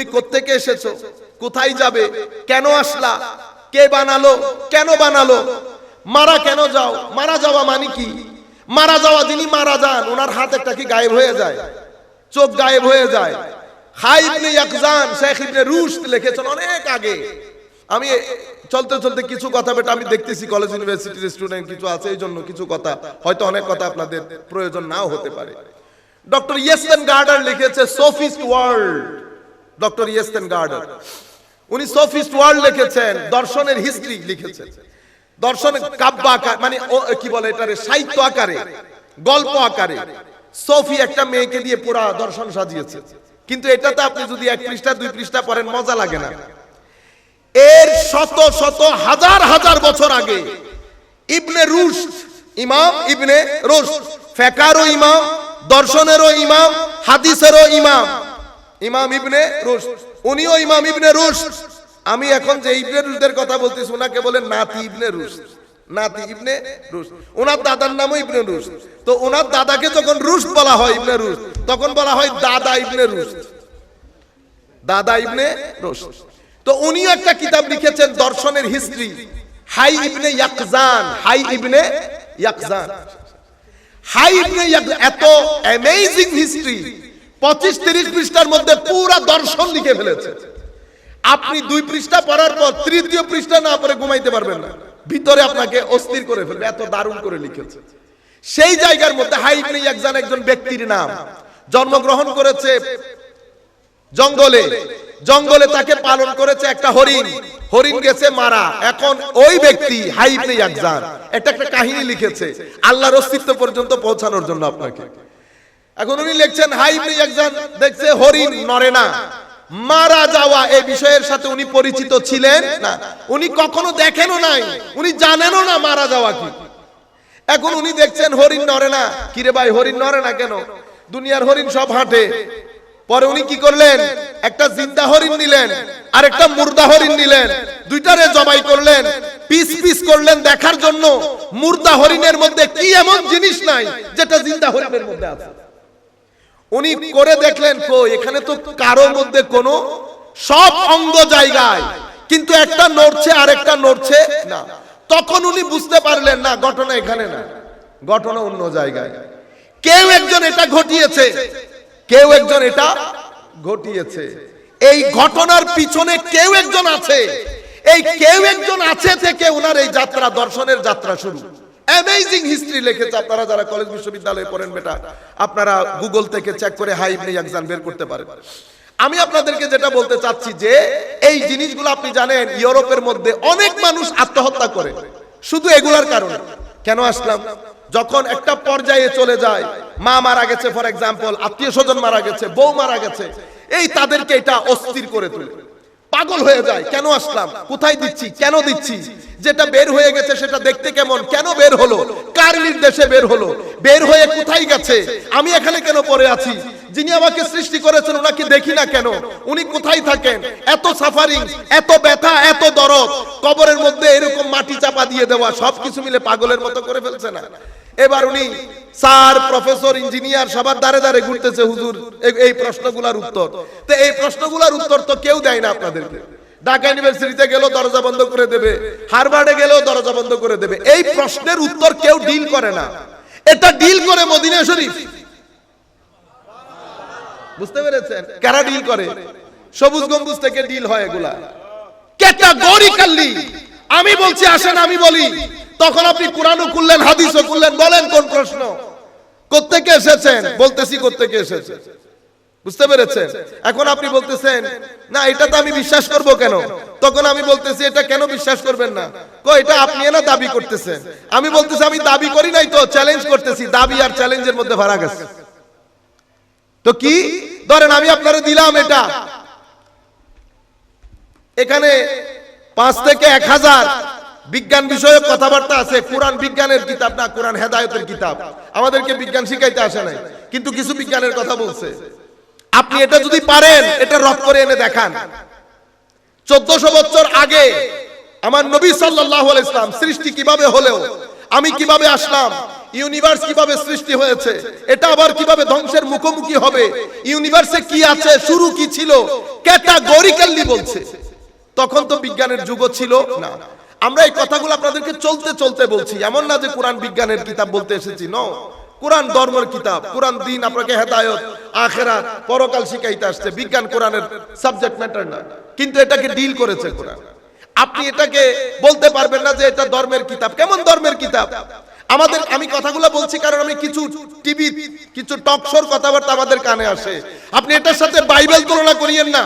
তুমি কোত্থেকে এসেছ? কোথায় যাবে? কেন আসলা? কে বানালো? কেন বানালো? মারা কেন যাও? মারা যাওয়া মানে কি? মারা যাওয়া যিনি মারা যান, ওনার হাত একটা কি গায়েব হয়ে যায়? চোখ গায়েব হয়ে যায়। হাই ইবনে ইয়াকজান, শেখ ইবনে রুশদ লিখেছেন অনেক আগে। আমি চলতে চলতে কিছু কথা বেটা আমি দেখতেছি কলেজ ইউনিভার্সিটির স্টুডেন্ট কিছু আছে, এই জন্য কিছু কথা। হয়তো অনেক কথা আপনাদের প্রয়োজন নাও হতে পারে। ডক্টর ইয়েস্টেন গার্ডার লিখেছে Sophie's world doctor Jostein Gaarder. উনি সোফিস্ট ওয়ার্ল্ড লিখেছেন, দর্শনের হিস্ট্রি লিখেছেন। দর্শনের কাব্য আকার মানে কি বলে এটারে, সাহিত্য আকারে, গল্প আকারে। সোফি একটা মেয়েকে দিয়ে পুরা দর্শন সাজিয়েছে। কিন্তু এটাতে আপনি যদি এক পৃষ্ঠা, দুই পৃষ্ঠা পড়েন, মজা লাগে না। এর শত শত, হাজার হাজার বছর আগে ইবনে রুশ ইমাম ইবনে রুশ ফেকারও ইমাম, দর্শনেরও ইমাম, হাদিসেরও ইমাম ইমাম ইবনে রুশ। উনিও ইমাম ইবনে রুশ। আমি এখন যে ইবনে রুশদের কথা বলতেছি ওনাকে বলেন নাতি ইবনে রুশ। নাতি ইবনে রুশ। ওনার দাদার নামও ইবনে রুশ। তো ওনার দাদাকে যখন রুশ বলা হয় ইবনে রুশ, তখন বলা হয় দাদা ইবনে রুশ। দাদা ইবনে রুশ। তো উনিও একটা কিতাব লিখেছেন, দর্শনের history. Hayy ibn Yaqzan, Hayy ibn Yaqzan. Hayy ibn ইয়াক- এত অ্যামেজিং হিস্ট্রি পঁচিশ তিরিশ পৃষ্ঠার মধ্যে পুরা দর্শন লিখে ফেলেছে। আপনি দুই পৃষ্ঠা পড়ার পর তৃতীয় পৃষ্ঠা না পড়ে ঘুমাইতে পারবেন না। ভিতরে আপনাকে অস্থির করে ফেলবে, এত দারুণ করে লিখেছে। সেই জায়গার মধ্যে হাই ইবনে ইয়াকজান একজন ব্যক্তির নাম। জন্মগ্রহণ করেছে জঙ্গলে। জঙ্গলে তাকে পালন করেছে একটা হরিণ। হরিণ গেছে মারা। এখন ওই ব্যক্তি হাইবনে একজান। একটা একটা কাহিনী লিখেছে। আল্লাহর অস্তিত্ব পর্যন্ত পৌঁছানোর জন্য আপনাকে। এখন উনি লিখছেন হাইবনে একজন দেখছে হরিণ নরে না। মারা যাওয়া এই বিষয়ের সাথে উনি পরিচিত ছিলেন না। উনি কখনো দেখেনও নাই, উনি জানেনও না মারা যাওয়া কি। এখন উনি দেখছেন হরিণ নরে না। কিরে ভাই, হরিণ নরে না কেন? দুনিয়ার হরিণ সব হাঁটে। পরে উনি কি করলেন? একটা জিন্দা হরিণ নিলেন আর একটা মুর্দা হরিণ নিলেন, দুইটারে জবাই করলেন, পিস পিস করলেন দেখার জন্য। মুর্দা হরিণের মধ্যে কি এমন জিনিস নাই, যেটা জিন্দা হরিণের মধ্যে আছে? উনি করে দেখলেন কো এখানে তো কারও মধ্যে কোনো সব অঙ্গ জায়গায়, কিন্তু একটা নড়ছে আর একটা নড়ছে না। তখন উনি বুঝতে পারলেন, না, ঘটনা এখানে না, ঘটনা অন্য জায়গায়। কেউ একজন এটা ঘটিয়েছে, কেউ একজন এটা ঘটিয়েছে। এই ঘটনার পিছনে কেউ একজন আছে, এই কেউ একজন আছে থেকে ওনার এই যাত্রা, দর্শনের যাত্রা শুরু। অ্যামেজিং হিস্ট্রি লিখেছে আপনারা যারা কলেজ বিশ্ববিদ্যালয়ে পড়েন বেটা, আপনারা গুগল থেকে চেক করে হাই ইবনে ইয়াকজান বের করতে পারেন। আমি আপনাদেরকে যেটা বলতে চাচ্ছি যে, এই জিনিসগুলো আপনি জানেন, ইউরোপের মধ্যে অনেক মানুষ আত্মহত্যা করে। শুধু এগুলার কারণে। কেন আসলাম? যখন একটা পর্যায়ে চলে যায়, মা মারা গেছে ফর এক্সাম্পল আত্মীয় স্বজন মারা গেছে, বউ মারা গেছে, এই তাদেরকে এটা অস্থির করে তোলে। পাগল হয়ে যায়। কেন আসলাম? কোথায় দিচ্ছি? কেন দিচ্ছি? যেটা বের হয়ে গেছে সেটা দেখতে কেমন? কেন বের হলো? কার নির্দেশে বের হলো? বের হয়ে কোথায় গেছে? আমি এখানে কেন পড়ে আছি? যিনি আমাকে সৃষ্টি করেছেন, ওনাকে দেখি না কেন? উনি কোথায় থাকেন? এত সাফারিং এত ব্যথা, এত দরদ, কবরের মধ্যে এরকম মাটি চাপা দিয়ে দেওয়া, সবকিছু মিলে পাগলের মতো করে ফেলছে না। এবার উনি স্যার, প্রফেসর, ইঞ্জিনিয়ার সবার দাঁড়ে দাঁড়ে ঘুরতেছে, হুজুর এই- প্রশ্নগুলোর উত্তর। তো এই প্রশ্নগুলোর উত্তর তো কেউ দেয় না আপনাদেরকে। ঢাকা ইউনিভার্সিটিতে গেলেও দরজা বন্ধ করে দেবে হারবার্ডে গেলেও দরজা বন্ধ করে দেবে। এই প্রশ্নের উত্তর কেউ ডিল করে না। এটা ডিল করে মদিনা শরীফ। বুঝতে পেরেছেন? কারা ডিল করে? সবুজ গম্বুজ থেকে ডিল হয় এগুলা। ক্যাটাগরিক্যালি আমি বলছি, আসেন, আমি বলি। তখন আপনি কোরআনও খুললেন, হাদিসও খুললেন, বলেন কোন প্রশ্ন? কোত্থেকে এসেছেন? বলতেছি কোত্থেকে এসেছে বুঝতে পেরেছেন? এখন আপনি বলতেছেন, না, এটা তো আমি বিশ্বাস করব কেন? তখন আমি বলতেছি, এটা কেন বিশ্বাস করবেন না? কো এটা আপনি না দাবি করতেছেন? আমি বলতেছি, আমি দাবি করি নাই তো চ্যালেঞ্জ করতেছি, দাবি আর চ্যালেঞ্জের মধ্যে ভাড়া গেছে। তো কি? ধরেন আমি আপনারা দিলাম এটা। এখানে পাঁচ থেকে এক হাজার বিজ্ঞান বিষয়ক কথাবার্তা আছে, কোরআন বিজ্ঞানের কিতাব না, কোরআন হেদায়তের কিতাব। আমাদেরকে বিজ্ঞান শিখাইতে আসে নাই, কিন্তু কিছু বিজ্ঞানের কথা বলছে। আপনি এটা যদি পারেন, এটা রদ করে এনে দেখান। চোদ্দশো বছর আগে আমার নবী সাল্লাহ ইসলাম সৃষ্টি কীভাবে হলেও, আমি কীভাবে আসলাম, ইউনিভার্স কীভাবে সৃষ্টি হয়েছে, এটা আবার কীভাবে ধ্বংসের মুখোমুখি হবে, ইউনিভার্সে কি আছে, শুরু কি ছিল, ক্যাটাগরিক্যালি বলছে। তখন তো বিজ্ঞানের যুগ ছিল না। আমরা এই কথাগুলো আপনাদেরকে চলতে চলতে বলছি। এমন না যে কোরআন বিজ্ঞানের কিতাব বলতে এসেছি ন কোরআন ধর্মের কিতাব, কোরআন দিন আপনাকে হেদায়ত আখেরা পরকাল শিখাইতে আসছে। বিজ্ঞান কোরআনের সাবজেক্ট ম্যাটার না। কিন্তু এটাকে ডিল করেছে কোরআন। আপনি এটাকে বলতে পারবেন না যে এটা ধর্মের কিতাব। কেমন ধর্মের কিতাব? আমাদের, আমি কথাগুলো বলছি কারণ আমি কিছু টিভি কিছু টক শোর কথাবার্তা আমাদের কানে আসে। আপনি এটার সাথে বাইবেল তুলনা করিয়েন না।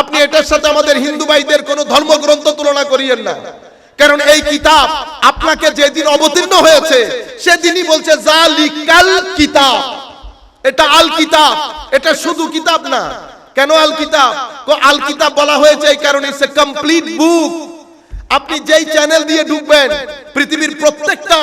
আপনি এটার সাথে আমাদের হিন্দু ভাইদের কোন ধর্মগ্রন্থ তুলনা করিয়েন না। কারণ এই কিতাব আপনাকে যেদিন অবতীর্ণ হয়েছে সেদিনই বলছে জালিকাল কিতাব। এটা আল কিতাব। এটা শুধু কিতাব না। কেন আল কিতাব? তো আল কিতাব বলা হয়েছে এই কারণে এ কমপ্লিট বুক আপনি যেই চ্যানেল দিয়ে ঢুকবেন পৃথিবীর প্রত্যেকটা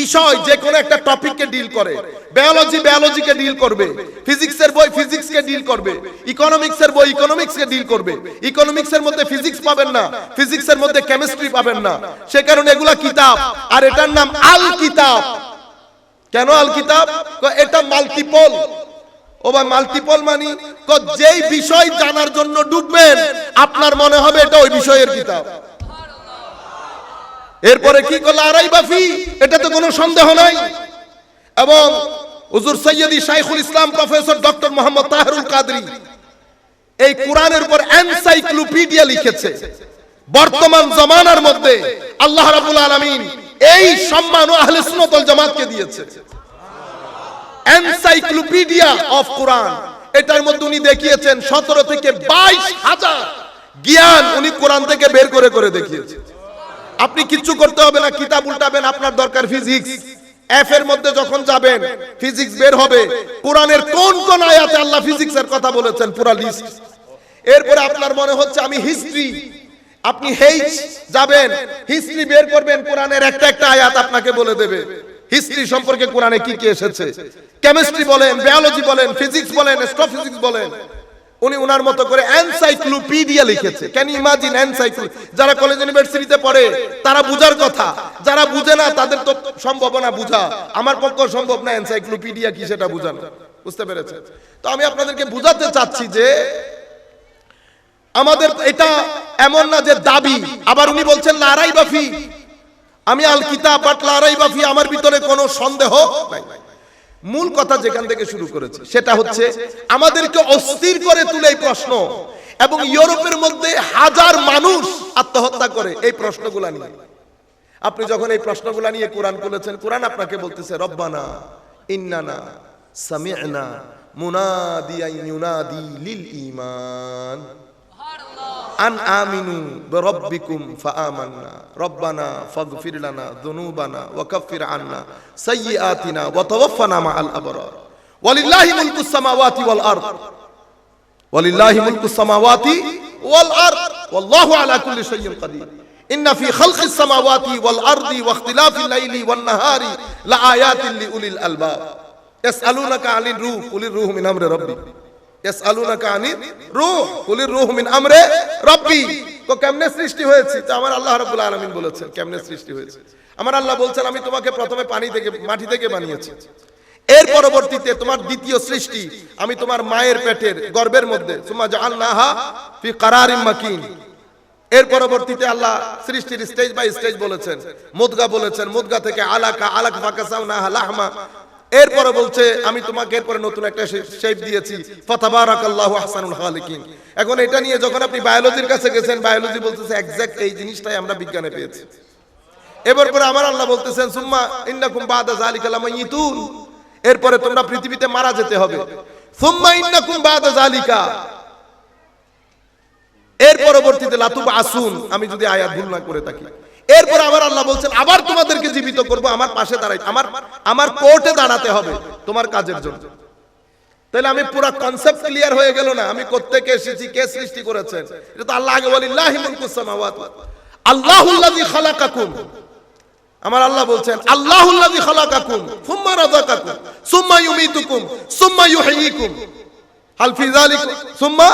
বিষয় যে কোনো একটা টপিককে ডিল করে। বায়োলজি বায়োলজিকে ডিল করবে। ফিজিক্সের বই ফিজিক্সকে ডিল করবে। ইকোনমিক্সের বই ইকোনমিক্সকে ডিল করবে। ইকোনমিক্সের মধ্যে ফিজিক্স পাবেন না ফিজিক্সের মধ্যে কেমিস্ট্রি পাবেন না। সে কারণে এগুলা কিতাব, আর এটার নাম আল কিতাব কেন আল কিতাব এটা মাল্টিপল ও ভাই মাল্টিপল মানি? যেই বিষয় জানার জন্য ডুববেন, আপনার মনে হবে এটা ওই বিষয়ের কিতাব। এরপরে কি করল? আড়াই বাফি। এটা তো কোনো সন্দেহ নাই। এবং হুজুর সৈয়দি শাইখুল ইসলাম, প্রফেসর ডক্টর মোহাম্মদ তাহেরুল কাদরি এই কোরআনের উপর এনসাইক্লোপিডিয়া লিখেছে। বর্তমান জমানার মধ্যে আল্লাহ রাবুল আলামিন এই সম্মান ও আহলে সুন্নাত ওয়াল জামাতকে দিয়েছে। Encyclopedia of Quran. এটার মধ্যে উনি দেখিয়েছেন, সতেরো থেকে বাইশ হাজার জ্ঞান উনি কোরআন থেকে বের করে করে দেখিয়েছেন আপনি কিচ্ছু করতে হবে না, কিতাব উল্টাবেন, আপনার দরকার ফিজিক্স এফ এর মধ্যে যখন যাবেন ফিজিক্স বের হবে। কোরআনের কোন কোন আয়াতে আল্লাহ ফিজিক্সের কথা বলেছেন, পুরো লিস্ট এরপরে আপনার মনে হচ্ছে আমি হিস্ট্রি আপনি হেইচ যাবেন হিস্ট্রি বের করবেন, কোরআনের একটা একটা আয়াত আপনাকে বলে দেবে। হিস্ট্রি সম্পর্কে কোরআনে কি কি এসেছে? কেমিস্ট্রি বলেন বায়োলজি বলেন ফিজিক্স বলেন অ্যাস্ট্রোফিজিক্স বলেন। উনি ওনার মতো করে এনসাইক্লোপিডিয়া লিখেছে। ক্যান ইমাজিন এনসাইক্লো যারা কলেজ ইউনিভার্সিটিতে পড়ে, তারা বুঝার কথা। যারা বুঝে না, তাদের তো সম্ভব না বুঝা। আমার পক্ষে সম্ভব না এনসাইক্লোপিডিয়া কি সেটা বুঝানো। বুঝতে পেরেছে তো আমি আপনাদেরকে বুঝাতে চাচ্ছি যে, আমাদের এটা এমন না যে দাবি। আবার উনি বলছেন, লারাই বাফি। আমি আল কিতাব বাট লারাই বাফি, আমার ভিতরে কোনো সন্দেহ নাই। মূল কথা যেখান থেকে শুরু করেছে সেটা হচ্ছে আমাদেরকে অস্থির করে তুলে এই প্রশ্ন। এবং ইউরোপের মধ্যে হাজার মানুষ আত্মহত্যা করে এই প্রশ্নগুলা নিয়ে। আপনি যখন এই প্রশ্নগুলা নিয়ে কোরআন বলেছেন কোরআন আপনাকে বলতেছে রব্বানা ইন্নানা সামি'না মুনাদিয়ান ইউনাদি লিল ঈমান أن آمنوا بربكم فآمنا. ربنا فاغفر لنا ذنوبنا وكفر عنا سيئاتنا وتوفنا مع الأبرار. ولله ملك السماوات والأرض. ولله ملك السماوات والأرض. والله على كل شيء قدير. إن في خلق السماوات والأرض واختلاف الليل والنهار لآيات لأولي الألباب. يسألونك عن الروح. قل الروح من أمر ربي. আমি তোমাকে প্রথমে পানি থেকে, মাটি থেকে বানিয়েছি। এর পরবর্তীতে তোমার দ্বিতীয় সৃষ্টি, আমি তোমার মায়ের পেটের গর্বের মধ্যে এর পরবর্তীতে আল্লাহ সৃষ্টির স্টেজ বাই স্টেজ বলেছেন, মুদগা বলেছেন, মুদগা থেকে আলাকা, আলাক ফাকাসাউনাহা লাহমা এরপরে বলছে, আমি তোমাকে এরপরে নতুন একটা শেপ দিয়েছি। ফাতাবারাকাল্লাহু আহসানুল খালিকিন। এখন এটা নিয়ে যখন আপনি বায়োলজির কাছে গেছেন বায়োলজি বলতেছে এক্সাক্ট এই জিনিসটাই আমরা বিজ্ঞানে পেয়েছি। এবার পরে আমার আল্লাহ বলতেছেন, সুম্মা ইন্নাকুম বাদা যালিকা লামাইতুন এরপরে তোমরা পৃথিবীতে মারা যেতে হবে। সুম্মা ইন্নাকুম বাদা যালিকা। এর পরবর্তীতে লাতুব আসুন আমি যদি আয়াত ভুল না করে থাকি। এরপর আবার আল্লাহ বলছেন, আবার তোমাদেরকে জীবিত করব, আমার পাশে দাঁড়াই, আমার আমার কোর্টে দাঁড়াতে হবে তোমার কাজের জন্য। তাহলে আমি পুরো কনসেপ্ট ক্লিয়ার হয়ে গেল না, আমি কোত্থেকে এসেছি, কে সৃষ্টি করেছেন এটা তো আল্লাহ আগে বলি আল্লাহুল্লাযী খালাকাকুম। আমার আল্লাহ বলছেন আল্লাহুল্লাযী খালাকাকুম, সুম্মা রাযাকাকুম, সুম্মা ইউমীতুকুম, সুম্মা ইউহয়িকুম হাল ফি যালিকুম সুম্মা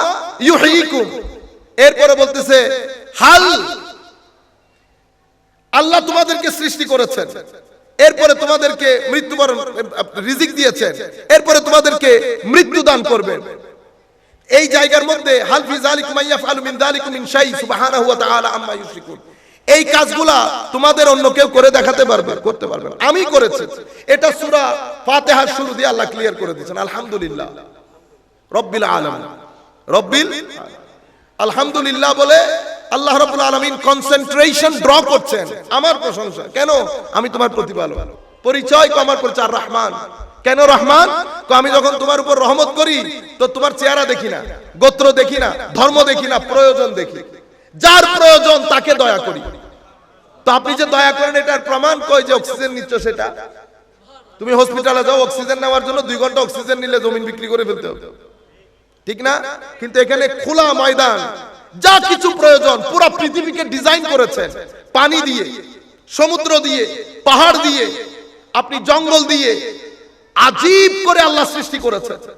ইউহয়িকুম এরপরে বলতেছে, হাল আল্লাহ তোমাদেরকে সৃষ্টি করেছেন। এরপরে তোমাদেরকে মৃত্যুবরণ, রিজিক দিয়েছেন। এরপরে তোমাদেরকে মৃত্যু দান করবেন। এই জায়গার মধ্যে, হালফি জালিকুম ইয়াফআলু মিন যালিকুম মিন শাই, সুবহানাহু ওয়া তাআলা আম্মা ইউশরিকুন। এই কাজগুলা তোমাদের অন্য কেউ করে দেখাতে পারবে, করতে পারবে। আমি করেছি। এটা সূরা ফাতিহার শুরু দিয়ে আল্লাহ ক্লিয়ার করে দিয়েছেন, আলহামদুলিল্লাহ। রব্বিল আলামিন। রব্বিল আলহামদুলিল্লাহ বলে আল্লাহ রাব্বুল আলামিন কনসেন্ট্রেশন ড্র করছেন। আমার প্রশংসা। কেন? আমি তোমার প্রতিপালক। পরিচয় আমার পরিচয় রহমান। কেন রহমান? আমি যখন তোমার উপর রহমত করি, তো তোমার চেহারা দেখি না, গোত্র দেখি না, ধর্ম দেখি না, প্রয়োজন দেখি। যার প্রয়োজন তাকে দয়া করি। তো আপনি যে দয়া করেন, এটার প্রমাণ কই যে অক্সিজেন নিচ্ছ সেটা? তুমি হসপিটালে যাও অক্সিজেন নেওয়ার জন্য দুই ঘণ্টা অক্সিজেন নিলে জমিন বিক্রি করে ফেলতে হবে। ঠিক না? কিন্তু এখানে খোলা ময়দান। যা কিছু প্রয়োজন, পুরো পৃথিবীকে ডিজাইন করেছে। পানি দিয়ে, সমুদ্র দিয়ে, পাহাড় দিয়ে, আপনি জঙ্গল দিয়ে, আজীব করে আল্লাহ সৃষ্টি করেছেন